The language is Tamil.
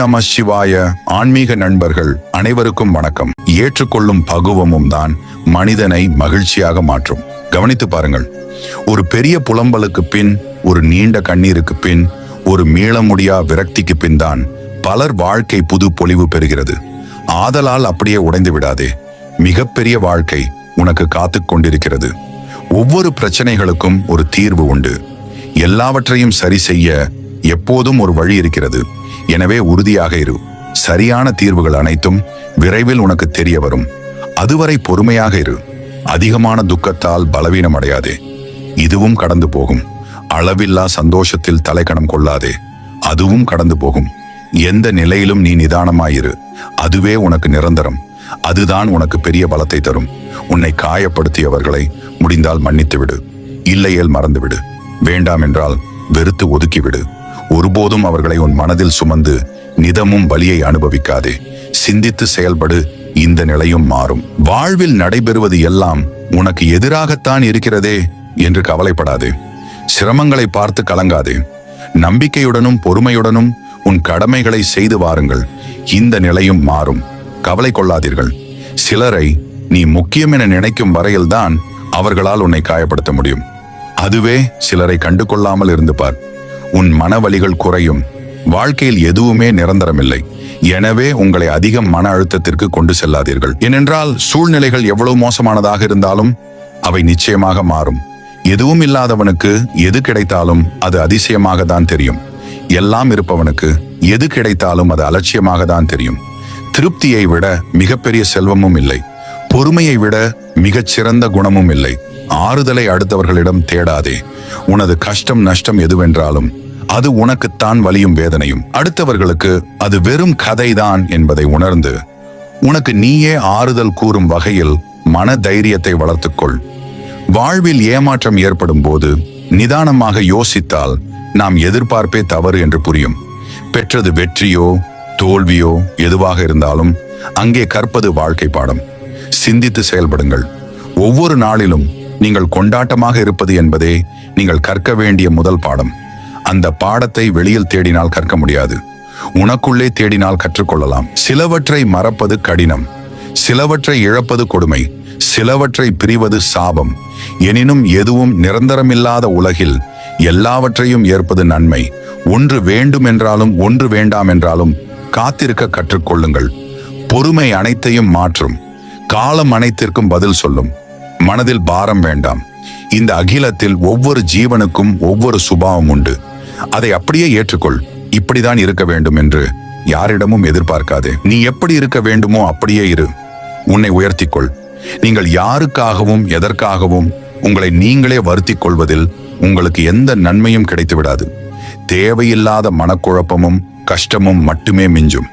நம சிவாய ஆன்மீக நண்பர்கள் அனைவருக்கும் வணக்கம். ஏற்றுக்கொள்ளும் பகுவமும் தான் மனிதனை மகிழ்ச்சியாக மாற்றும். கவனித்து பாருங்கள். ஒரு பெரிய புலம்பலுக்கு பின் ஒரு நீண்ட கண்ணீருக்கு பின் ஒரு மீள முடியா விரக்திக்கு பின் தான் பலர் வாழ்க்கை புது பொலிவு பெறுகிறது. ஆதலால் அப்படியே உடைந்து விடாதே. மிகப்பெரிய வாழ்க்கை உனக்கு காத்து கொண்டிருக்கிறது. ஒவ்வொரு பிரச்சனைகளுக்கும் ஒரு தீர்வு உண்டு. எல்லாவற்றையும் சரி செய்ய எப்போதும் ஒரு வழி இருக்கிறது. எனவே உறுதியாக இரு. சரியான தீர்வுகள் அனைத்தும் விரைவில் உனக்கு தெரிய வரும். அதுவரை பொறுமையாக இரு. அதிகமான துக்கத்தால் பலவீனம் அடையாதே. இதுவும் கடந்து போகும். அளவில்லா சந்தோஷத்தில் தலைக்கணம் கொள்ளாதே. அதுவும் கடந்து போகும். எந்த நிலையிலும் நீ நிதானமாயிரு அதுவே உனக்கு நிரந்தரம். அதுதான் உனக்கு பெரிய பலத்தை தரும். உன்னை காயப்படுத்தியவர்களை முடிந்தால் மன்னித்து விடு இல்லையேல் மறந்துவிடு. வேண்டாம் என்றால் வெறுத்து ஒதுக்கிவிடு. ஒருபோதும் அவர்களை உன் மனதில் சுமந்து நிதமும் வலியை அனுபவிக்காதே. சிந்தித்து செயல்படு இந்த நிலையும் மாறும். வாழ்வில் நடைபெறுவது எல்லாம் உனக்கு எதிராகத்தான் இருக்கிறதே என்று கவலைப்படாதே. சிரமங்களை பார்த்து கலங்காதே. நம்பிக்கையுடனும் பொறுமையுடனும் உன் கடமைகளை செய்து வாருங்கள். இந்த நிலையும் மாறும். கவலை கொள்ளாதீர்கள். சிலரை நீ முக்கியம் என நினைக்கும் வரையில்தான் அவர்களால் உன்னை காயப்படுத்த முடியும். அதுவே சிலரை கண்டு கொள்ளாமல் இருந்து பார். உன் மனவலிகள் குறையும். வாழ்க்கையில் எதுவுமே நிரந்தரமில்லை. எனவே உங்களை அதிகம் மன அழுத்தத்திற்கு கொண்டு செல்லாதீர்கள். ஏனென்றால் சூழ்நிலைகள் எவ்வளவு மோசமானதாக இருந்தாலும் அவை நிச்சயமாக மாறும். எதுவும் இல்லாதவனுக்கு எது கிடைத்தாலும் அது அதிசயமாக தான் தெரியும். எல்லாம் இருப்பவனுக்கு எது கிடைத்தாலும் அது அலட்சியமாக தான் தெரியும். திருப்தியை விட மிகப்பெரிய செல்வமும் இல்லை. பொறுமையை விட மிகச்சிறந்த குணமும் இல்லை. ஆறுதலை அடுத்தவர்களிடம் தேடாதே. உனது கஷ்டம் நஷ்டம் எதுவென்றாலும் அது உனக்குத்தான் வலியும் வேதனையும். அடுத்தவர்களுக்கு அது வெறும் கதைதான் என்பதை உணர்ந்து உனக்கு நீயே ஆறுதல் கூறும் வகையில் மன தைரியத்தை வளர்த்துக்கொள். வாழ்வில் ஏமாற்றம் ஏற்படும் போது நிதானமாக யோசித்தால் நாம் எதிர்பார்ப்பே தவறு என்று புரியும். பெற்றது வெற்றியோ தோல்வியோ எதுவாக இருந்தாலும் அங்கே கற்பது வாழ்க்கை பாடம். சிந்தித்து செயல்படுங்கள். ஒவ்வொரு நாளிலும் நீங்கள் கொண்டாட்டமாக இருப்பது என்பதே நீங்கள் கற்க வேண்டிய முதல் பாடம். அந்த பாடத்தை வெளியில் தேடினால் கற்க முடியாது. உனக்குள்ளே தேடினால் கற்றுக்கொள்ளலாம். சிலவற்றை மறப்பது கடினம். சிலவற்றை இழப்பது கொடுமை. சிலவற்றை பிரிவது சாபம். எனினும் எதுவும் நிரந்தரமில்லாத உலகில் எல்லாவற்றையும் ஏற்பது நன்மை. ஒன்று வேண்டும் என்றாலும் ஒன்று வேண்டாம் என்றாலும் காத்திருக்க கற்றுக்கொள்ளுங்கள். பொறுமை அனைத்தையும் மாற்றும். காலம் அனைத்திற்கும் பதில் சொல்லும். மனதில் பாரம் வேண்டாம். இந்த அகிலத்தில் ஒவ்வொரு ஜீவனுக்கும் ஒவ்வொரு சுபாவம் உண்டு. அதை அப்படியே ஏற்றுக்கொள். இப்படிதான் இருக்க வேண்டும் என்று யாரிடமும் எதிர்பார்க்காதே. நீ எப்படி இருக்க வேண்டுமோ அப்படியே இரு. உன்னை உயர்த்திக்கொள். நீங்கள் யாருக்காகவும் எதற்காகவும் உங்களை நீங்களே வருத்திக் கொள்வதில் உங்களுக்கு எந்த நன்மையும் கிடைத்து விடாது தேவையில்லாத மனக்குழப்பமும் கஷ்டமும் மட்டுமே மிஞ்சும்.